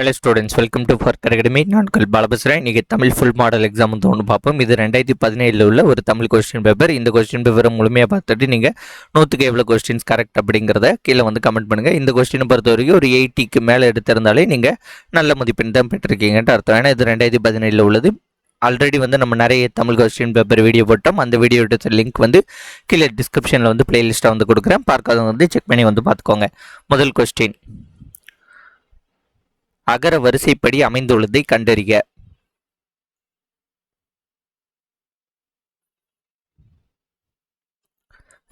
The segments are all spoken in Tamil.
ஹலோ ஸ்டூடெண்ட்ஸ் வெல்கம் டு ஃபர்க் அகாடமி நான் கல் பாலபஸ்ரா இன்றைக்கி தமிழ் ஃபுல் மாடல் எக்ஸாம் வந்து ஒன்று பார்ப்போம். இது ரெண்டாயிரத்தி பதினேழில் உள்ள ஒரு தமிழ் கொஸ்டின் பேப்பர் இந்த கொஸ்டின் பேப்பரை முழுமையாக பார்த்துட்டு நீங்கள் நூற்றுக்கு எவ்வளோ கொஸ்டின்ஸ் கரெக்ட் அப்படிங்கிறத கீழே வந்து கமெண்ட் பண்ணுங்கள் இந்த கொஸ்டினை பொறுத்த வரைக்கும் ஒரு எயிட்டிக்கு மேலே எடுத்திருந்தாலே நீங்கள் நல்ல மதிப்பெண் தான் பெற்றிருக்கீங்கன்ட்டு அர்த்தம். ஏன்னா இது ரெண்டாயிரத்தி பதினேழில் உள்ளது. ஆல்ரெடி வந்து நம்ம நிறைய தமிழ் கொஸ்டின் பேப்பர் வீடியோ போட்டோம். அந்த வீடியோ லிங்க் வந்து கீழே டிஸ்கிரிப்ஷனில் வந்து பிளேலிஸ்ட்டாக வந்து கொடுக்குறேன். பார்க்காதவங்க வந்து செக் பண்ணி வந்து பார்த்துக்கோங்க. முதல் கொஸ்டின் அகர வரிசைப்படி அமைந்துள்ளதை கண்டறிக.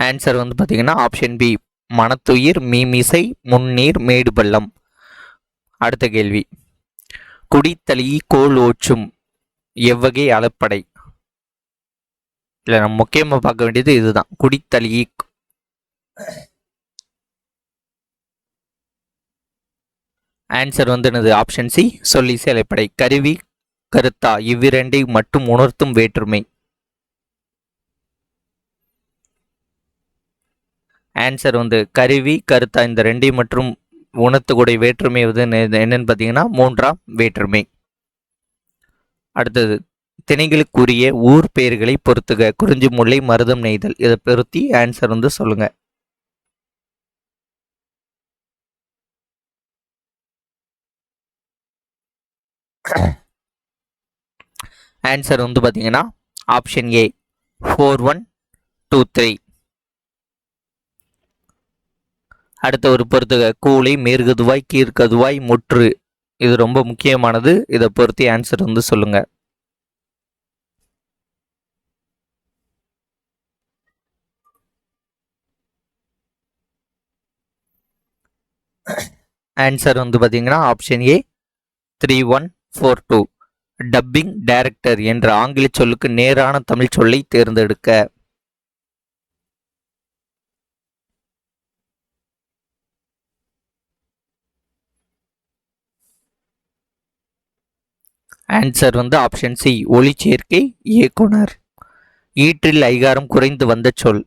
ஆன்சர் வந்து பார்த்தீங்கன்னா ஆப்ஷன் பி மனத்துயிர் மீமிசை முன்னீர் மேடு பள்ளம் அடுத்த கேள்வி. குடித்தளி கோல் ஓச்சும் எவ்வகை அளப்படை. இல்லை நம்ம முக்கியமாக பார்க்க வேண்டியது இதுதான். குடித்தளி ஆன்சர் வந்து எனது ஆப்ஷன் சி சொல்லி சேலைப்படை கருவி கருத்தா இவ்விரண்டை மட்டும் உணர்த்தும் வேற்றுமை. ஆன்சர் வந்து கருவி கருத்தா இந்த ரெண்டையும் மற்றும் உணர்த்தக்கூடிய வேற்றுமை வந்து என்னன்னு பார்த்தீங்கன்னா மூன்றாம் வேற்றுமை. அடுத்தது திணைகளுக்குரிய ஊர் பெயர்களை பொறுத்துக. குறிஞ்சி முல்லை மருதம் நெய்தல். இதை பொருத்தி ஆன்சர் வந்து சொல்லுங்கள் ஆன்சர் வந்து பார்த்தீங்கன்னா option A four one two three அடுத்த ஒரு பொறுத்துக கூலி மேற்கதுவாய் கீழ்கதுவாய் முற்று. இது ரொம்ப முக்கியமானது. இதை பொறுத்து ஆன்சர் வந்து சொல்லுங்க. ஆன்சர் வந்து பார்த்தீங்கன்னா option A three one four two dubbing director என்ற ஆங்கில சொல்லுக்கு நேரான தமிழ் சொல்லை தேர்ந்தெடுக்க. ஆன்சர் வந்து ஆப்ஷன் சி ஒளிச்சேர்க்கை இயக்குனர். ஈற்றில் ஐகாரம் குறைந்து வந்த சொல்.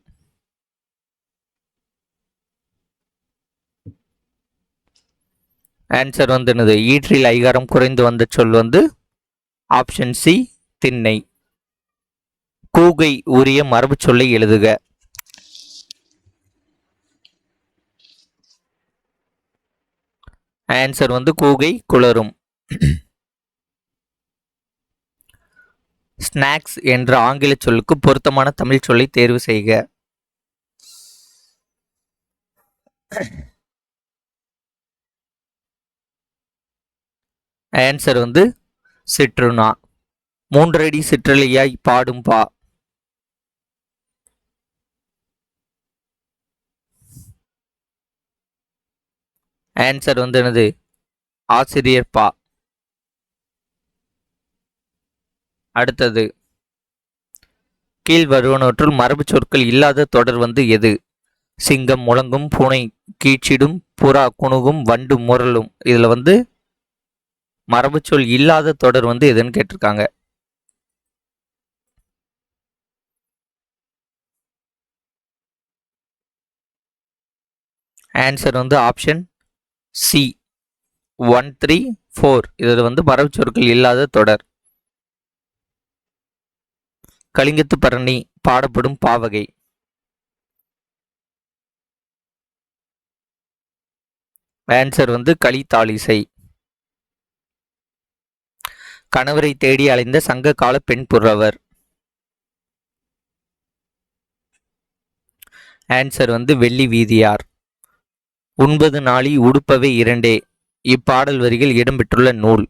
ஆன்சர் வந்து என்னது ஈற்றில் ஐகாரம் குறைந்து வந்த சொல் வந்து ஆப்ஷன் சி திண்ணை. கூகை உரிய மரபு சொல்லை எழுதுக. ஆன்சர் வந்து கூகை குளரும் ஸ்நாக்ஸ் என்ற ஆங்கில சொல்லுக்கு பொருத்தமான தமிழ் சொல்லை தேர்வு செய்க. ஆன்சர் வந்து சிற்றுணா மூன்றடி சிற்றலையாய் பாடும் பா. ஆன்சர் வந்து எனது ஆசிரியர் பா. அடுத்தது. கீழ் வருவனவற்றுள் மரபு சொற்கள் இல்லாத தொடர் வந்து எது? சிங்கம் முழங்கும் பூனை கீச்சிடும் புறா குணுகும் வண்டு முரலும் இதில் வந்து மரபுச்சொல் இல்லாத தொடர் வந்து எதுன்னு கேட்டிருக்காங்க. ஆன்சர் வந்து option C one three four இதில் வந்து மரபுச்சொற்கள் இல்லாத தொடர். கலிங்கத்து பரணி பாடப்படும் பாவகை. ஆன்சர் வந்து களித்தாளிசை. கணவரை தேடி அலைந்த சங்க கால பெண் புறவர் ஆன்சர் வந்து வெள்ளி வீதியார். ஒன்பது நாளி உடுப்பவை இரண்டே. இப்பாடல் வரிகள் இடம்பெற்றுள்ள நூல்.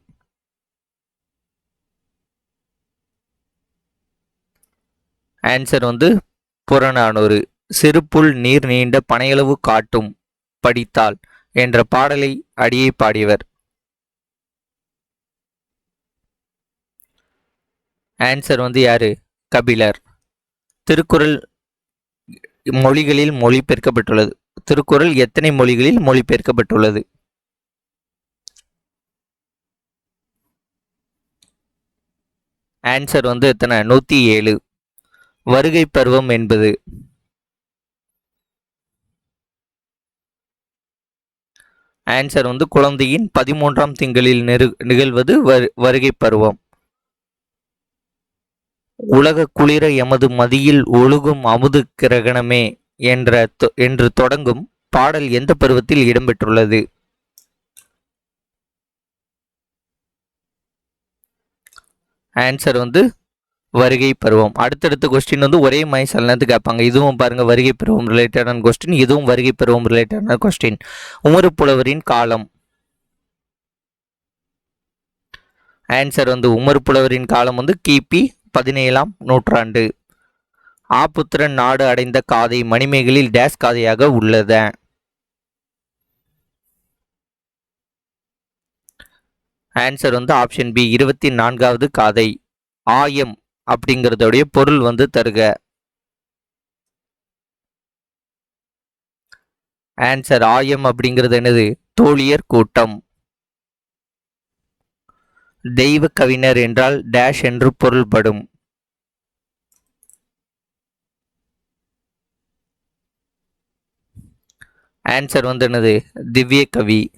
ஆன்சர் வந்து புறநானூறு. சிறுப்புள் நீர் நீண்ட பனையளவு காட்டும் படித்தால் என்ற பாடலை அடியை பாடியவர். ஆன்சர் வந்து யார்? கபிலர். திருக்குறள் மொழிகளில் மொழிபெயர்க்கப்பட்டுள்ளது. திருக்குறள் எத்தனை மொழிகளில் மொழிபெயர்க்கப்பட்டுள்ளது? ஆன்சர் வந்து எத்தனை? நூற்றி ஏழு. வருகை பருவம் என்பது. ஆன்சர் வந்து குழந்தையின் பதிமூன்றாம் திங்களில் நெரு நிகழ்வது வரு- வருகை பருவம். உலக குளிர எமது மதியில் ஒழுகும் அமுது கிரகணமே என்ற தொ- என்று தொடங்கும் பாடல் எந்த பருவத்தில் இடம்பெற்றுள்ளது? ஆன்சர் வந்து வருகை பருவம். அடுத்தடுத்த கொஸ்டின் வந்து ஒரே மாதிரி சில நேரத்துக்கு கேட்பாங்க. இதுவும் பாருங்கள் வருகை பருவம் ரிலேட்டடான கொஸ்டின் இதுவும் வருகை பருவம் ரிலேட்டடான கொஸ்டின் உமரு புலவரின் காலம். ஆன்சர் வந்து உமர் புலவரின் காலம் வந்து கிபி பதினேழாம் நூற்றாண்டு. ஆபுத்திரன் நாடு அடைந்த காதை மணிமேகலில் டேஸ் காதையாக உள்ளத. ஆன்சர் வந்து ஆப்ஷன் பி இருபத்தி நான்காவது காதை. ஆயம் அப்படிங்கிறதோடைய பொருள் வந்து தருக. ஆன்சர் ஆயம் அப்படிங்கிறது என்னது? தோழியர் கூட்டம். தெய்வ கவிஞர் என்றால் டேஷ் என்று பொருள்படும். ஆன்சர் வந்து என்னது? திவ்ய கவி.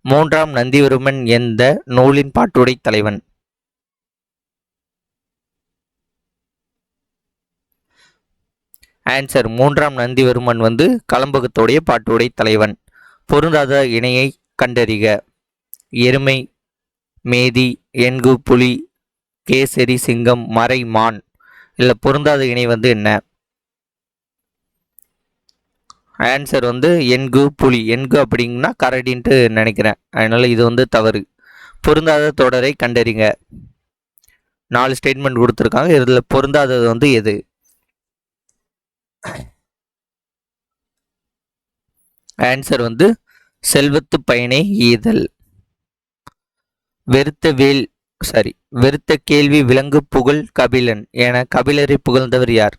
மூன்றாம் நந்திவர்மன் எந்த நூலின் பாட்டுடை தலைவன்? ஆன்சர் மூன்றாம் நந்திவர்மன் வந்து கலம்பகத்துடைய பாட்டுடை தலைவன். பொருந்தாத இணையை கண்டறிக. எருமை மேதி என்கு புலி கேசரி சிங்கம் மறை மான். இல்லை பொருந்தாத இணை வந்து என்ன? ஆன்சர் வந்து என்கு புலி. என்கு அப்படிங்கன்னா கரடின்ட்டு நினைக்கிறேன். அதனால் இது வந்து தவறு. பொருந்தாத தொடரை கண்டறிங்க. நாலு ஸ்டேட்மெண்ட் கொடுத்துருக்காங்க. இதில் பொருந்தாதது வந்து எது? ஆன்சர் வந்து செல்வத்து பயனை ஈதல். வெறுத்த வேல் சாரி வெறுத்த கேள்வி விலங்கு புகழ் கபிலன் என கபிலரை புகழ்ந்தவர் யார்?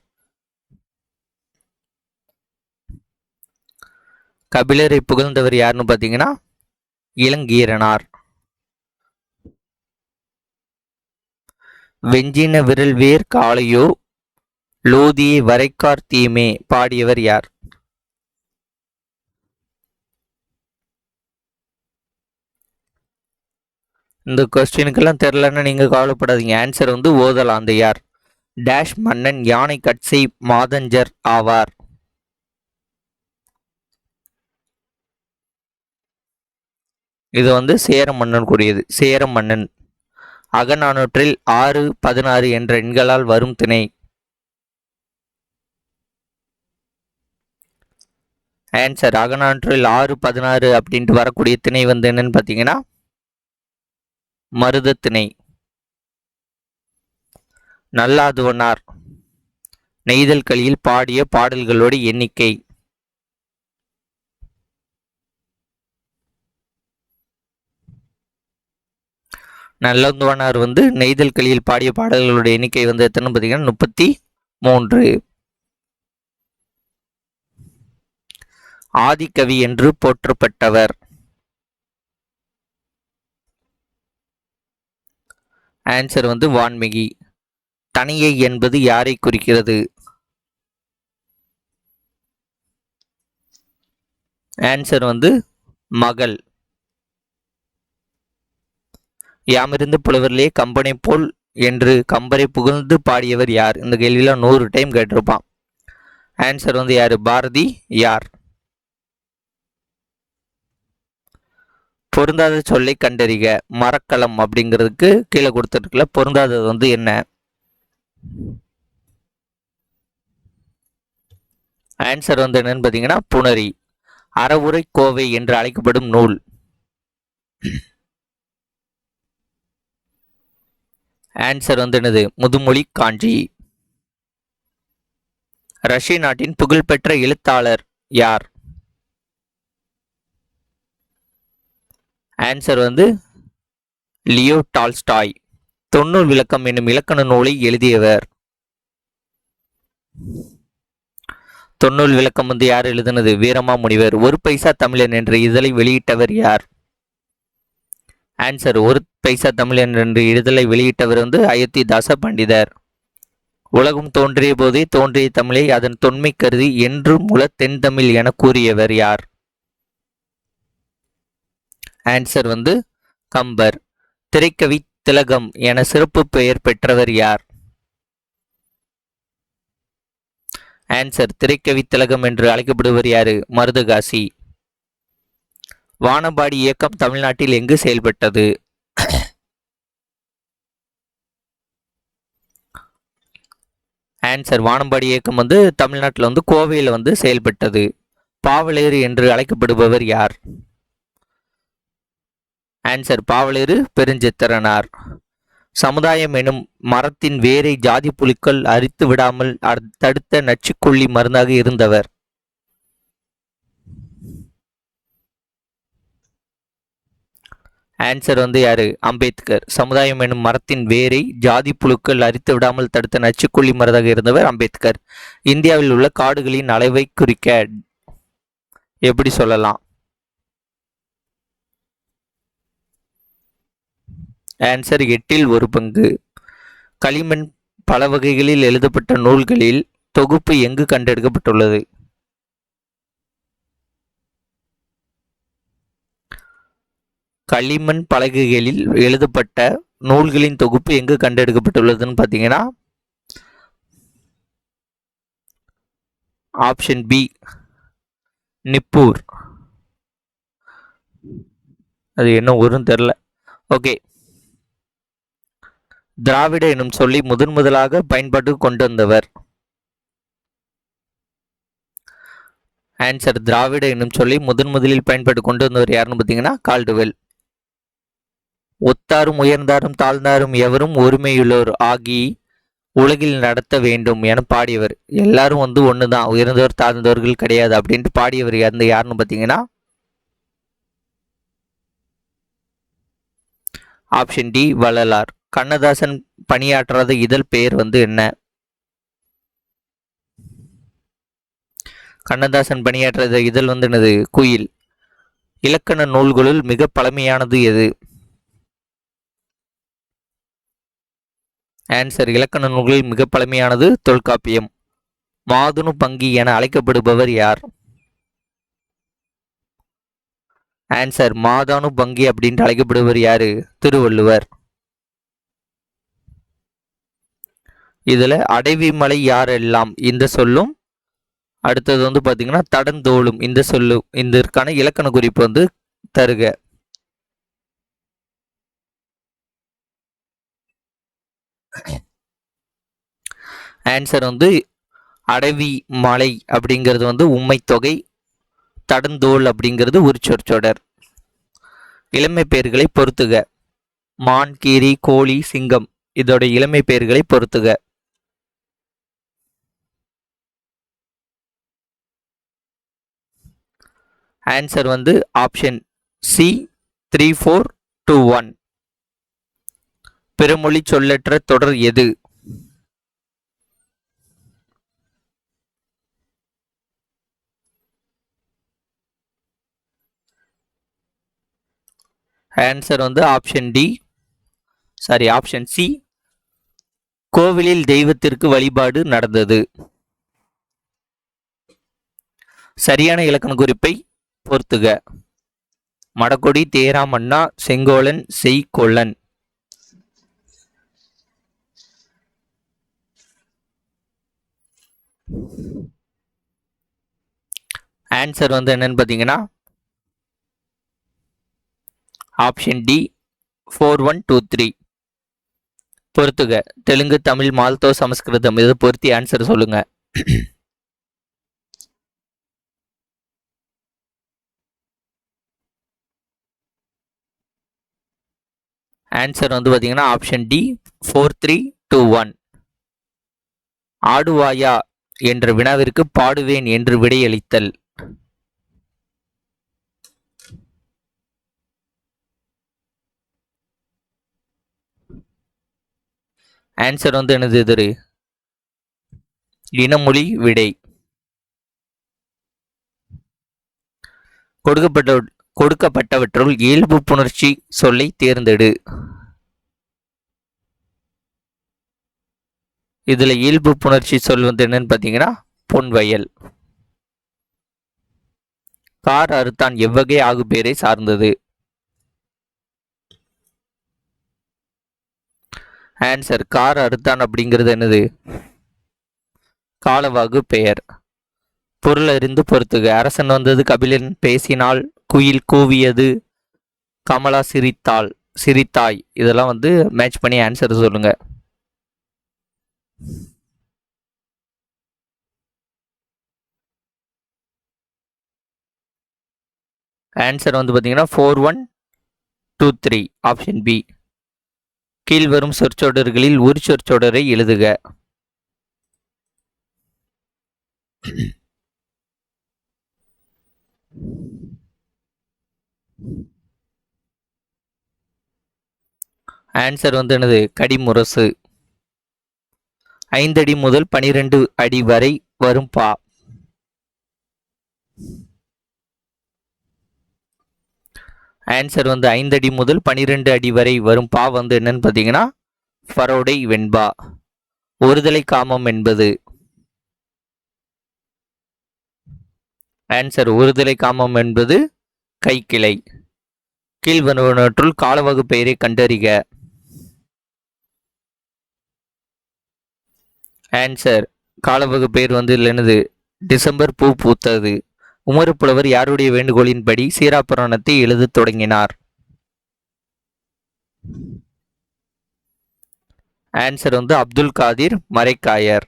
கபிலரை புகழ்ந்தவர் யாருன்னு பார்த்தீங்கன்னா இளங்கீரனார். வெஞ்சின விரல் வேர் காளையோ லோதியை வரைக்கார் தீமே பாடியவர் யார்? இந்த கொஸ்டினுக்கெல்லாம் தெரிலன்னா நீங்கள் கவலைப்படாதீங்க. ஆன்சர் வந்து ஓதலாந்தையார் டேஷ் மன்னன் யானை கட்சை மாதஞ்சர் ஆவார். இது வந்து சேர மன்னன் கூறியது சேர மன்னன். அகநானூற்றில் ஆறு பதினாறு என்ற எண்களால் வரும் திணை. ஆன்சர் அகநானூற்றில் ஆறு பதினாறு அப்படின்ட்டு வரக்கூடிய திணை வந்து என்னன்னு பார்த்தீங்கன்னா மருதத்திணை நல்லாதுவனார். நெய்தல் கலியில் பாடிய பாடல்களோட எண்ணிக்கை. நல்லந்துவனார் வந்து நெய்தல் கலியில் பாடிய பாடல்களுடைய எண்ணிக்கை வந்து எத்தனை பார்த்தீங்கன்னா முப்பத்தி மூன்று. ஆதிக்கவி என்று போற்றப்பட்டவர். ஆன்சர் வந்து வான்மிகி. தனியை என்பது யாரை குறிக்கிறது? ஆன்சர் வந்து மகள். யாமிருந்து புலவரிலே கம்பனை போல் என்று கம்பரை புகழ்ந்து பாடியவர் யார்? இந்த கேள்வியில் நூறு டைம் கேட்டிருப்பான். ஆன்சர் வந்து யார்? பாரதி யார்? பொருந்தாத சொல்லை கண்டறிக. மரக்கலம் அப்படிங்கிறதுக்கு கீழே கொடுத்துருக்குல பொருந்தாதது வந்து என்ன? ஆன்சர் வந்து என்னன்னு பார்த்தீங்கன்னா புணரி. அறவுரை கோவை என்று அழைக்கப்படும் நூல். ஆன்சர் வந்து என்னது? முதுமொழி காஞ்சி. ரஷ்ய நாட்டின் புகழ்பெற்ற எழுத்தாளர் யார்? ஆன்சர் வந்து லியோ டால்ஸ்டாய் தொன்னூல் விளக்கம் என்னும் இலக்கண நூலை எழுதியவர். தொன்னூல் விளக்கம் வந்து யார் எழுதினது? வீரமா முனிவர். ஒரு பைசா தமிழன் என்ற இதழை வெளியிட்டவர் யார்? ஆன்சர் ஒரு பைசா தமிழன் என்று இதழை வெளியிட்டவர் வந்து அயோத்திதாச பண்டிதர் உலகம் தோன்றிய போதே தோன்றிய தமிழை அதன் தொன்மை கருதி என்றும் முல தென்தமிழ் என கூறியவர் யார்? ஆன்சர் வந்து கம்பர். திரைக்கவி திலகம் என சிறப்பு பெயர் பெற்றவர் யார்? ஆன்சர் திரைக்கவி திலகம் என்று அழைக்கப்படுவர் யாரு? மருதகாசி. வானம்பாடி இயக்கம் தமிழ்நாட்டில் எங்கு செயல்பட்டது? ஆன்சர் வானம்பாடி இயக்கம் வந்து தமிழ்நாட்டில் வந்து கோவையில் வந்து செயல்பட்டது. பாவலேறு என்று அழைக்கப்படுபவர் யார்? ஆன்சர் பாவலேறு பெருஞ்சித்திரனார். சமுதாயம் எனும் மரத்தின் வேரை ஜாதி புலிகள் அரித்து விடாமல் தடுத்த நச்சுக்கொல்லி மருந்தாக இருந்தவர். ஆன்சர் வந்து யாரு? அம்பேத்கர். சமுதாயம் எனும் மரத்தின் வேரை ஜாதி புழுக்கள் அரித்து விடாமல் தடுத்த நச்சுக்கொல்லி மருந்தாக இருந்தவர் அம்பேத்கர். இந்தியாவில் உள்ள காடுகளின் அளவை குறிக்க எப்படி சொல்லலாம்? ஆன்சர் எட்டில் ஒரு பங்கு. களிமண் பல வகைகளில் எழுதப்பட்ட நூல்களில் தொகுப்பு எங்கு கண்டெடுக்கப்பட்டுள்ளது? களிமண் பலகைகளில் எழுதப்பட்ட நூல்களின் தொகுப்பு எங்கு கண்டெடுக்கப்பட்டுள்ளதுன்னு பார்த்தீங்கன்னா ஆப்ஷன் பி நிப்பூர். அது என்ன ஊருன்னு தெரில ஓகே திராவிட எனும் சொல்லி முதன் முதலாக பயன்பாட்டுக்கு கொண்டு வந்தவர் ஆன்சர் திராவிட எனும் சொல்லி முதன் முதலில் பயன்பட்டு கொண்டு வந்தவர் யாருன்னு பார்த்தீங்கன்னா கால்டுவெல். ஒத்தாரும் உயர்ந்தாரும் தாழ்ந்தாரும் எவரும் ஒருமையுள்ளோர் ஆகி உலகில் நடத்த வேண்டும் என பாடியவர். எல்லாரும் வந்து ஒன்று தான் உயர்ந்தவர் தாழ்ந்தவர்கள் கிடையாது அப்படின்ட்டு பாடியவர் அந்த யாருன்னு பார்த்தீங்கன்னா ஆப்ஷன் டி வள்ளலார். கண்ணதாசன் பணியாற்றாத இதழ் பெயர் வந்து என்ன? கண்ணதாசன் பணியாற்றாத இதழ் வந்து என்னது? குயில். இலக்கண நூல்களுள் மிக பழமையானது எது? ஆன்சர் இலக்கண நூல்களில் மிக பழமையானது தொல்காப்பியம். மாதுனு பங்கி என அழைக்கப்படுபவர் யார்? ஆன்சர் மாதானு பங்கி அப்படின்ட்டு அழைக்கப்படுபவர் யாரு? திருவள்ளுவர். இதில் அடைவி மலை யாரெல்லாம்? இந்த சொல்லும். அடுத்தது வந்து பார்த்திங்கன்னா தடந்தோளும் இந்த சொல்லும் இதற்கான இலக்கண குறிப்பு வந்து தருக. ஆன்சர் வந்து அடவி மலை அப்படிங்கிறது வந்து உண்மை தொகை தடந்தோல் அப்படிங்கிறது உரிச்சொற்சொடர் இளமை பெயர்களை பொறுத்துக. மான் கீரி கோழி சிங்கம் இதோட இளமை பெயர்களை பொறுத்துக. ஆன்சர் வந்து option C three four two one பிறமொழி சொல்லற்ற தொடர் எது? ஆன்சர் வந்து option D sorry option C கோவிலில் தெய்வத்திற்கு வழிபாடு நடந்தது. சரியான இலக்கண குறிப்பை பொறுத்துக. மடக்கொடி தேராமண்ணா செங்கோலன் செய்கொள்ளன். ஆன்சர் வந்து என்னன்னு பார்த்தீங்கன்னா option D four one two three பொறுத்துக. தெலுங்கு தமிழ் மால்தோ சமஸ்கிருதம் இதை பொருத்தி ஆன்சர் சொல்லுங்க. ஆன்சர் வந்து பார்த்தீங்கன்னா option D four three two one ஆடுவாயா என்ற வினாவிற்கு பாடுவேன் என்று விடையளித்தல். ஆன்சர் வந்து எனது எதிர்? இனமொழி விடை. கொடுக்கப்பட்ட கொடுக்கப்பட்டவற்றுள் இயல்பு புணர்ச்சி சொல்லை தேர்ந்தெடு. இதில் இயல்பு புணர்ச்சி சொல் வந்து என்னன்னு பார்த்தீங்கன்னா பொன்வயல் கார் அறுத்தான் எவ்வகை ஆகு பேரை சார்ந்தது. ஆன்சர் கார் அறுத்தான் அப்படிங்கிறது என்னது? காலவாகு பெயர். பொருள் அறிந்து பொறுத்துக. அரசன் வந்தது கபிலன் பேசினால் குயில் கூவியது. கமலா சிரித்தாள். சிரித்தாய். இதெல்லாம் வந்து மேட்ச் பண்ணி ஆன்சர் சொல்லுங்க. ஆன்சர் வந்து பார்த்தீங்கன்னா four one two three option B கீழ்வரும் சொற்சொடர்களில் ஒரு சொற்சொடரை எழுதுக. ஆன்சர் வந்து என்னது? கடிமுரசு. ஐந்தடி முதல் பனிரெண்டு அடி வரை வரும் பா. ஆன்சர் வந்து ஐந்தடி முதல் பனிரெண்டு அடி வரை வரும் பா வந்து என்னன்னு பார்த்தீங்கன்னா ஃபரோடை வெண்பா. ஒருதலை காமம் என்பது. ஆன்சர் ஒருதலை காமம் என்பது கைக்கிளை. கீழ்வருவனற்றுள் காலவகு பெயரை கண்டறிக. ஆன்சர் காலவகு பெயர் வந்து என்னது? டிசம்பர் பூ பூத்தது. உமறு புலவர் யாருடைய வேண்டுகோளின்படி சீராபுராணத்தை எழுதத் தொடங்கினார்? ஆன்சர் வந்து அப்துல் காதிர் மரைக்காயர்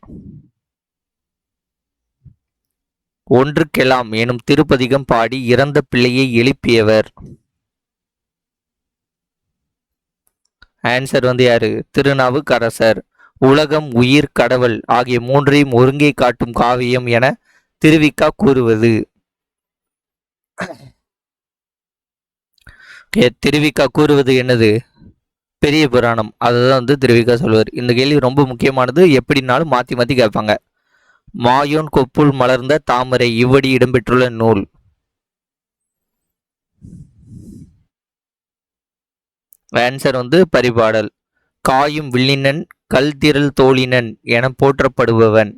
ஒன்றுக்கெல்லாம் எனும் திருப்பதிகம் பாடி இறந்த பிள்ளையை எழுப்பியவர். ஆன்சர் வந்து யாரு? திருநாவுக்கரசர். உலகம் உயிர் கடவுள் ஆகிய மூன்றையும் ஒருங்கே காட்டும் காவியம் என திருவிக்கா கூறுவது. திருவிக்கா கூறுவது என்னது? பெரிய புராணம். அதுதான் வந்து திருவிக்கா சொல்வார். இந்த கேள்வி ரொம்ப முக்கியமானது. எப்படின்னாலும் மாற்றி மாற்றி கேட்பாங்க. மாயோன் கொப்புள் மலர்ந்த தாமரை இவ்வடி இடம்பெற்றுள்ள நூல். ஆன்சர் வந்து பரிபாடல். காயும் வில்லினன் கல்திரள் தோழினன் என போற்றப்படுபவன்.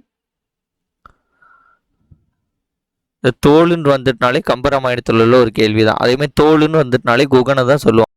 இந்த தோளுன்னு வந்துட்டுனாலே கம்பராமாயணத்துல உள்ள ஒரு கேள்விதான். அதே மாதிரி தோளுன்னு வந்துட்டுனாலே குகனை தான் சொல்லுவான்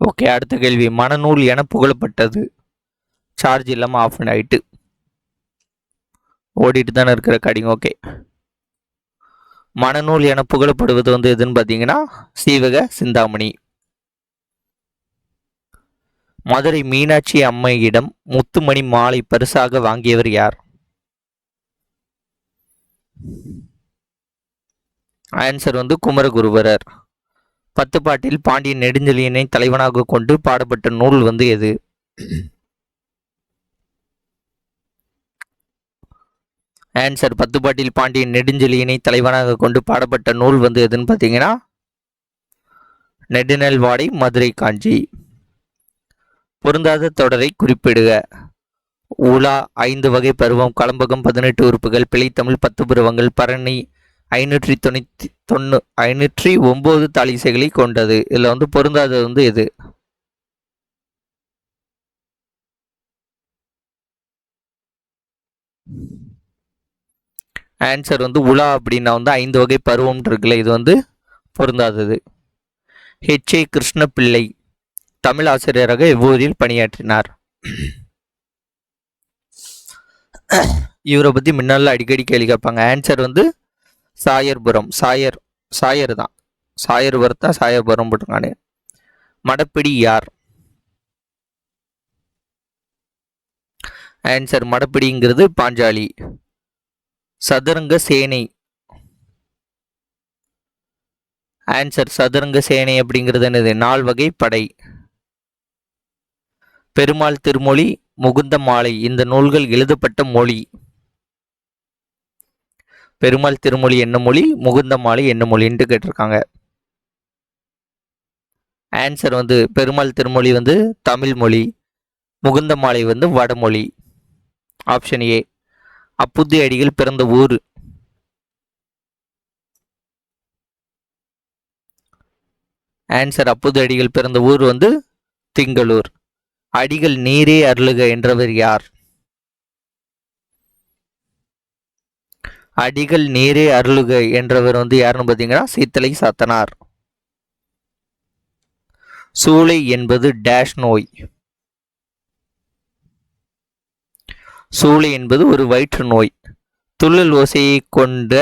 ஓகே அடுத்த கேள்வி. மனநூல் என புகழப்பட்டது சார்ஜ் இல்லாமல் ஆஃப் ஆயிட்டு ஓடிட்டு தானே இருக்கிற கடிங்க ஓகே மனநூல் என புகழப்படுவது வந்து எதுன்னு பார்த்தீங்கன்னா சீவக சிந்தாமணி. மதுரை மீனாட்சி அம்மையிடம் முத்துமணி மாலை பரிசாக வாங்கியவர் யார்? ஆன்சர் வந்து குமரகுருவரர். பத்து பாட்டில் பாண்டிய நெடுஞ்செழியனை தலைவனாக கொண்டு பாடப்பட்ட நூல் வந்து எது? ஆன்சர் பத்து பாட்டில் பாண்டிய நெடுஞ்செழியனை தலைவனாக கொண்டு பாடப்பட்ட நூல் வந்து எதுன்னு பார்த்தீங்கன்னா நெடுநெல் வாடை மதுரை காஞ்சி பொருந்தாத தொடரை குறிப்பிடுக. உலா ஐந்து வகை பருவம் கலம்பகம் பதினெட்டு உறுப்புகள் பிழைத்தமிழ் பத்து பருவங்கள் பரணி ஐநூற்றி தொண்ணூற்றி தொண்ணூ ஐநூற்றி ஒம்பது தாலிசைகளை கொண்டது. இதில் வந்து பொருந்தாதது வந்து எது? ஆன்சர் வந்து உலா அப்படின்னா வந்து ஐந்து வகை பருவம் இருக்குல்ல இது வந்து பொருந்தாதது. ஹெச் ஏ கிருஷ்ணபிள்ளை தமிழ் ஆசிரியராக எவ்வூரில் பணியாற்றினார். இவரை பற்றி முன்னால் அடிக்கடி கேள்வி கேட்பாங்க. ஆன்சர் வந்து சாயர்புரம் சாயர் சாயர் தான் சாயர்புரம் சாயர்புரம் போட்டிருக்கானே. மடப்பிடி யார்? ஆன்சர் மடப்பிடிங்கிறது பாஞ்சாலி. சதுரங்க சேனை. ஆன்சர் சதுரங்க சேனை அப்படிங்கிறது என்னது? நால் வகை படை. பெருமாள் திருமொழி முகுந்த மாலை. இந்த நூல்கள் எழுதப்பட்ட மொழி. பெருமாள் திருமொழி என்ன மொழி முகுந்த மாலை என்ன மொழின்ட்டு கேட்டிருக்காங்க. ஆன்சர் வந்து பெருமாள் திருமொழி வந்து தமிழ் மொழி முகுந்த மாலை வந்து வடமொழி ஆப்ஷன் ஏ அப்புத்தி அடிகள் பிறந்த ஊர். ஆன்சர் அப்புது அடிகள் பிறந்த ஊர் வந்து திங்களூர். அடிகள் நீரே அருளுக என்றவர் யார்? அடிகள் நீரே அருளுக என்றவர் வந்து யாருன்னு பார்த்தீங்கன்னா சீத்தலை சாத்தனார். சூளை என்பது டேஷ் நோய். சூளை என்பது ஒரு வயிற்று நோய். துள்ளல் ஓசையை கொண்ட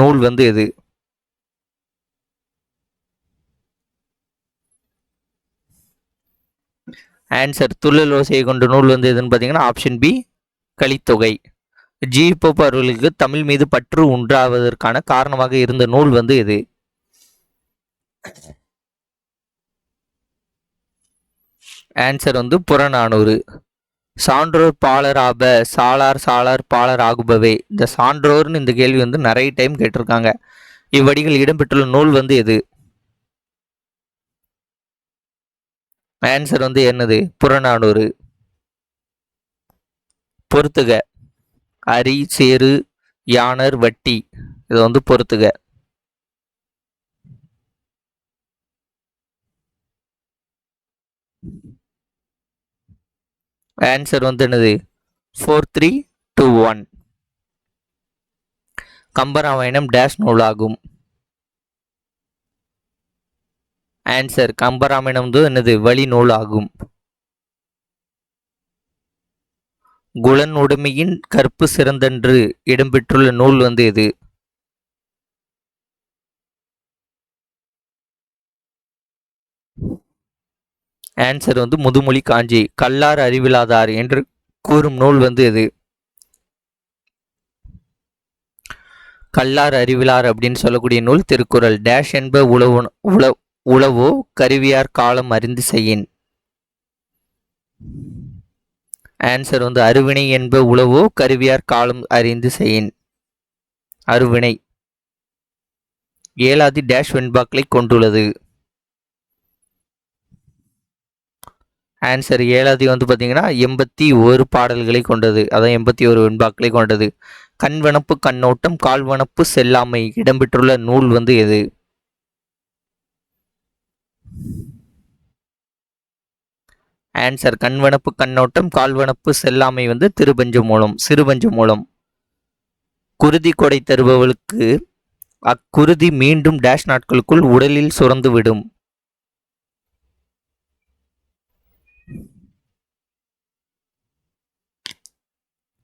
நூல் வந்து எது? ஆன்சர் துள்ளல் ஓசையை கொண்ட நூல் வந்து எதுன்னு பார்த்தீங்கன்னா option B Kalithogai. G. Pope அவர்களுக்கு தமிழ் மீது பற்று உண்டாவதற்கான காரணமாக இருந்த நூல் வந்து எது? ஆன்சர் வந்து புறநானூறு. சான்றோர் பாலர் ஆப சாலார் சாலார் பாலர் ஆகுபவே. இந்த சான்றோர்னு இந்த கேள்வி வந்து நிறைய டைம் கேட்டிருக்காங்க. இவ்வடிகள் இடம்பெற்றுள்ள நூல் வந்து எது? ஆன்சர் வந்து என்னது? புறநானூறு. பொறுத்துக. அரி சேரு யானர் வட்டி. இதை வந்து பொறுத்துக. ஆன்சர் வந்து என்னது? Four three two one Kambaramayanam dash நூலாகும். ஆன்சர் கம்பராமாயணம் வந்து என்னது? வழி நூல் குலன் உடைமையின் கற்பு சிறந்தன்று இடம்பெற்றுள்ள நூல் வந்து எது? ஆன்சர் வந்து முதுமொழி காஞ்சி. கல்லார் அறிவிலாதார் என்று கூறும் நூல் வந்து எது? கல்லார் அறிவிலார் அப்படின்னு சொல்லக்கூடிய நூல் திருக்குறள். டேஷ் என்ப உழவு உள உளவோ கருவியார் காலம் அறிந்து செய்யின். ஆன்சர் வந்து அருவினை என்ப உளவோ கருவியார் காலம் அறிந்து செய்யின். அருவினை. ஏழாதி டேஷ் வெண்பாக்களை கொண்டுள்ளது. ஆன்சர் ஏழாதி வந்து பார்த்தீங்கன்னா எண்பத்தி ஒரு பாடல்களை கொண்டது. அதான் எண்பத்தி ஒரு வெண்பாக்களை கொண்டது. கண்வனப்பு கண்ணோட்டம் கால்வனப்பு செல்லாமை இடம்பெற்றுள்ள நூல் வந்து எது? ஆன்சர் கண்வனப்பு கண்ணோட்டம் கால்வனப்பு செல்லாமை வந்து திருபஞ்ச மூலம் சிறுபஞ்ச மூலம். குருதி கொடை தருபவளுக்கு அக்குருதி மீண்டும் டேஷ் நாட்களுக்குள் உடலில் சுரந்துவிடும்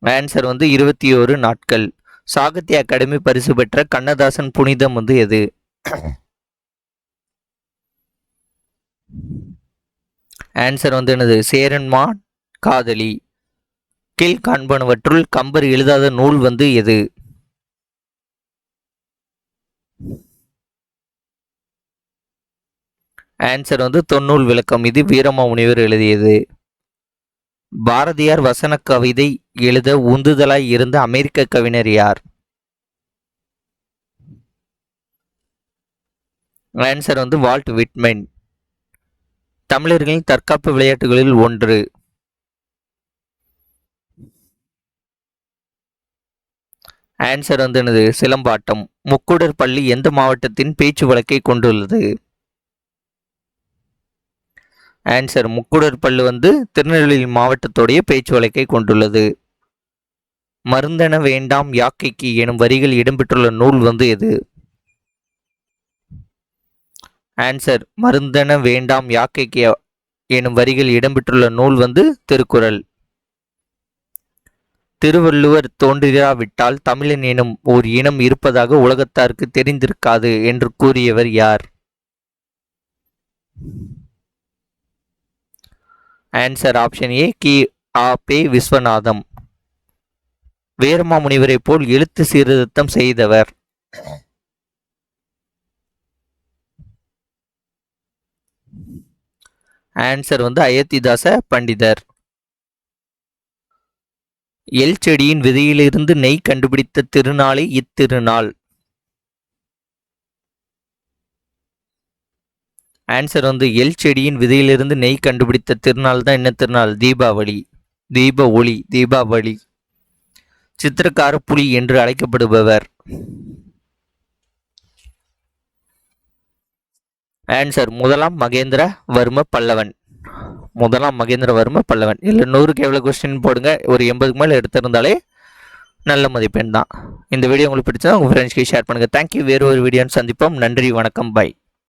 ஆன்சர் வந்து இருபத்தி ஓரு நாட்கள். சாகித்ய அகாடமி பரிசு பெற்ற கண்ணதாசன் புனிதம் வந்து எது? ஆன்சர் வந்து என்னது? சேரன்மான் காதலி. கீழ் காண்பனவற்றுள் கம்பர் எழுதாத நூல் வந்து எது? ஆன்சர் வந்து தொன்னூல் விளக்கம். இது வீரமா முனிவர் எழுதியது. பாரதியார் வசன கவிதை எழுத உந்துதலாய் இருந்த அமெரிக்க கவிஞர் யார்? ஆன்சர் வந்து வால்ட் விட்மென். தமிழர்களின் தற்காப்பு விளையாட்டுகளில் ஒன்று. ஆன்சர் வந்து எனது சிலம்பாட்டம். முக்குடர் பள்ளி எந்த மாவட்டத்தின் பேச்சு வழக்கை கொண்டுள்ளது? ஆன்சர் முக்குடர் பள்ளி வந்து திருநெல்வேலி மாவட்டத்துடைய பேச்சு வழக்கை கொண்டுள்ளது. மருந்தென வேண்டாம் யாக்கைக்கு எனும் வரிகள் இடம்பெற்றுள்ள நூல் வந்து எது? ஆன்சர் மருந்தென வேண்டாம் யாக்கைக்கு எனும் வரிகள் இடம்பெற்றுள்ள நூல் வந்து திருக்குறள். திருவள்ளுவர் தோன்றிராவிட்டால் தமிழன் எனும் ஓர் இனம் இருப்பதாக உலகத்தாருக்கு தெரிந்திருக்காது என்று கூறியவர் யார்? ஆன்சர் ஆப்ஷன் ஏ கி. ஆ. பே. விஸ்வநாதம். வீரமாமுனிவரை போல் எழுத்து சீர்திருத்தம் செய்தவர். ஆன்சர் வந்து அயத்திதாச பண்டிதர். எல் செடியின் விதையிலிருந்து நெய் கண்டுபிடித்த திருநாளே இத்திருநாள். ஆன்சர் வந்து எல் செடியின் விதையிலிருந்து நெய் கண்டுபிடித்த திருநாள் தான் என்ன திருநாள்? தீபாவளி. தீப ஒளி தீபாவளி. சித்திரக்கார புலி என்று அழைக்கப்படுபவர். ஆன்சர் முதலாம் மகேந்திர வர்ம பல்லவன். முதலாம் மகேந்திரவர்ம பல்லவன். இல்லை நூறுக்கு எவ்வளோ கொஸ்டின் போடுங்க. ஒரு எண்பதுக்கு மேலே எடுத்திருந்தாலே நல்ல மதிப்பெண் தான். இந்த வீடியோ உங்களுக்கு பிடிச்சா உங்கள் ஃப்ரெண்ட்ஸ்க்கு ஷேர் பண்ணுங்கள் தேங்க்யூ வேறு ஒரு வீடியோன்னு சந்திப்போம். நன்றி வணக்கம். பை